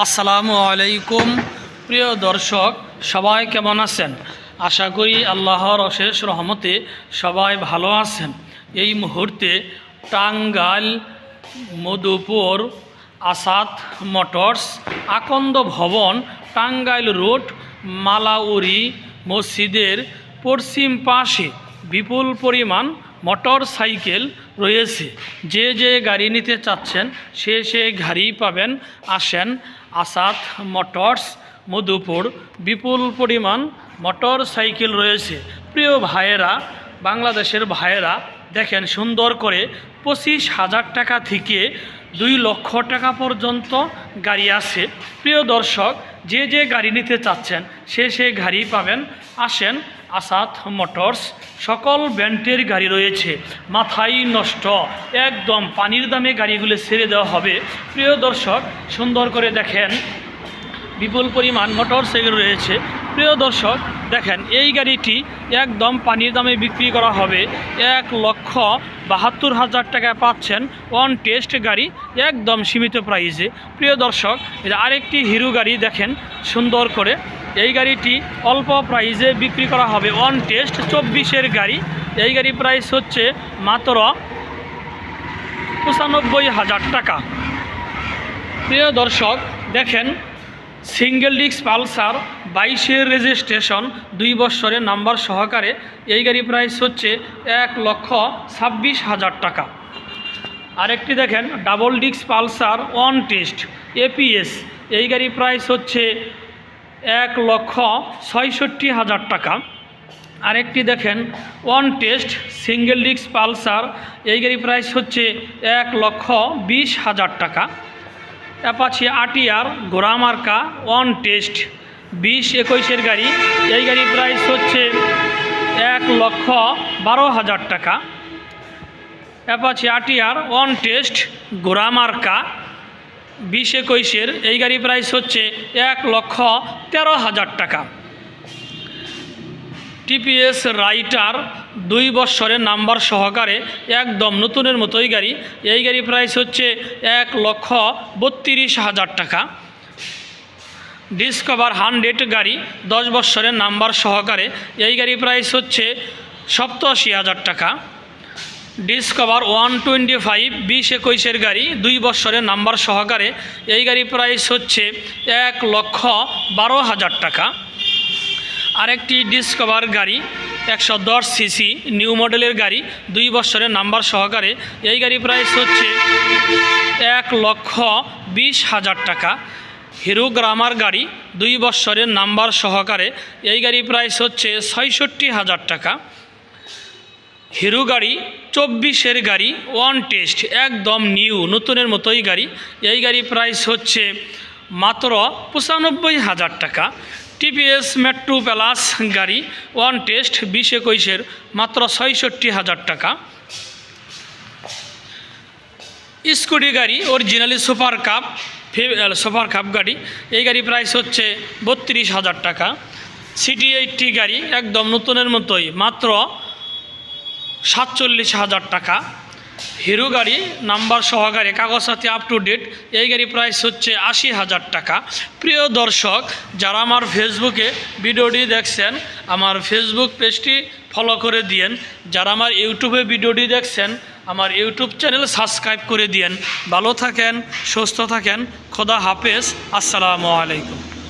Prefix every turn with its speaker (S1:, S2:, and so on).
S1: আসসালামু আলাইকুম। প্রিয় দর্শক, সবাই কেমন আছেন? আশা করি আল্লাহর অশেষ রহমতে সবাই ভালো আছেন। এই মুহূর্তে টাঙ্গাইল, মধুপুর, আসাদ মোটরস, আকন্দ ভবন, টাঙ্গাইল রোড, মালাউরি মসজিদের পশ্চিম পাশে বিপুল পরিমাণ মোটর সাইকেল রয়েছে। যে যে গাড়ি নিতে চাচ্ছেন, সে সে গাড়ি পাবেন। আসেন আসাদ মোটরস, মধুপুর। বিপুল পরিমাণ মোটর সাইকেল রয়েছে। প্রিয় ভাইয়েরা, বাংলাদেশের ভাইয়েরা, দেখেন সুন্দর করে পঁচিশ হাজার টাকা থেকে দুই লক্ষ টাকা পর্যন্ত গাড়ি আছে। প্রিয় দর্শক যে যে গাড়ি নিতে চাচ্ছেন, সে সে গাড়ি পাবেন। আসেন, আসাদ মোটরস, সকল ব্যান্ডের গাড়ি রয়েছে মাথাই নষ্ট। একদম পানির দামে গাড়িগুলো ছেড়ে দেওয়া হবে। প্রিয় দর্শক, সুন্দর করে দেখেন, বিপুল পরিমাণ মোটর সাইকেল রয়েছে। প্রিয় দর্শক, দেখেন, এই গাড়িটি একদম পানির দামে বিক্রি করা হবে। এক লক্ষ বাহাত্তর হাজার টাকায় পাচ্ছেন ওয়ান টেস্ট গাড়ি, একদম সীমিত প্রাইসে। প্রিয় দর্শক এটা আরেকটি হিরো গাড়ি দেখেন, সুন্দর করে। এই গাড়িটি অল্প প্রাইসে বিক্রি করা হবে। ওয়ান টেস্ট চব্বিশের গাড়ি। এই গাড়ি প্রাইস হচ্ছে মাত্র পঁচানব্বই হাজার টাকা। প্রিয় দর্শক, দেখেন সিঙ্গেল ডিস্ক পালসার বাইশের রেজিস্ট্রেশন দুই বছরের নাম্বার সহকারে। এই গাড়ি প্রাইস হচ্ছে এক লক্ষ ছাব্বিশ হাজার টাকা। আরেকটি দেখেন, double disc Pulsar, one test, APS. এই গাড়ি প্রাইস হচ্ছে এক লক্ষ ছয়ষট্টি হাজার টাকা। আরেকটি দেখেন, one test, single disc Pulsar. এই গাড়ি প্রাইস হচ্ছে এক লক্ষ বিশ হাজার টাকা। অ্যাপাচি আটিয়ার গোরামার্কা ওয়ান টেস্ট, বিশ একুশের গাড়ি। এই গাড়ি প্রাইস হচ্ছে এক লক্ষ বারো হাজার টাকা। অ্যাপাচি আটিয়ার ওয়ান টেস্ট ঘোড়ামার্কা বিশ একুশের। এই গাড়ি প্রাইস হচ্ছে এক লক্ষ তেরো হাজার টাকা। টিপিএস রাইটার দুই বৎসরের নাম্বার সহকারে একদম নতুনের মতোই গাড়ি। এই গাড়ি প্রাইস হচ্ছে এক লক্ষ বত্রিশ হাজার টাকা। ডিসকভার হান্ড্রেড গাড়ি দশ বৎসরের নাম্বার সহকারে। এই গাড়ি প্রাইস হচ্ছে সপ্তাশি হাজার টাকা। ডিসকভার ওয়ান টোয়েন্টি ফাইভ বিশ একুশের গাড়ি দুই বৎসরের নাম্বার সহকারে। এই গাড়ি প্রাইস হচ্ছে এক লক্ষ বারো হাজার টাকা। আরেকটি ডিসকভার গাড়ি একশো দশ সিসি নিউ মডেলের গাড়ি, দুই বছরের নাম্বার সহকারে। এই গাড়ি প্রাইস হচ্ছে এক লক্ষ বিশ হাজার টাকা। হিরো গ্রামার গাড়ি, দুই বছরের নাম্বার সহকারে। এই গাড়ি প্রাইস হচ্ছে ছয়ষট্টি হাজার টাকা। হিরো গাড়ি, চব্বিশের গাড়ি ওয়ান টেস্ট একদম নিউ নতুনের মতোই গাড়ি। এই গাড়ি প্রাইস হচ্ছে মাত্র পঁচানব্বই হাজার টাকা। টিপিএস মেট্রো প্যালাস গাড়ি ওয়ান টেস্ট বিশ একুশের মাত্র ছয়ষট্টি হাজার টাকা। স্কুটি গাড়ি, originally super cup super cup গাড়ি, এই গাড়ি প্রাইস হচ্ছে বত্রিশ হাজার টাকা। সিটি এইটটি গাড়ি একদম নতুনের মতোই, মাত্র সাতচল্লিশ হাজার টাকা। হিরো গাড়ি, নাম্বার সহকারে কাগজ সাথে আপ টু ডেট এই গাড়ি প্রাইস হচ্ছে আশি হাজার টাকা। প্রিয় দর্শক, যারা আমার ফেসবুকে ভিডিওটি দেখছেন, আমার ফেসবুক পেজটি ফলো করে দিয়েন। যারা আমার ইউটিউবে ভিডিওটি দেখছেন, আমার ইউটিউব চ্যানেল সাবস্ক্রাইব করে দিয়েন। ভালো থাকেন, সুস্থ থাকেন। খোদা হাফেজ। আসসালামু আলাইকুম।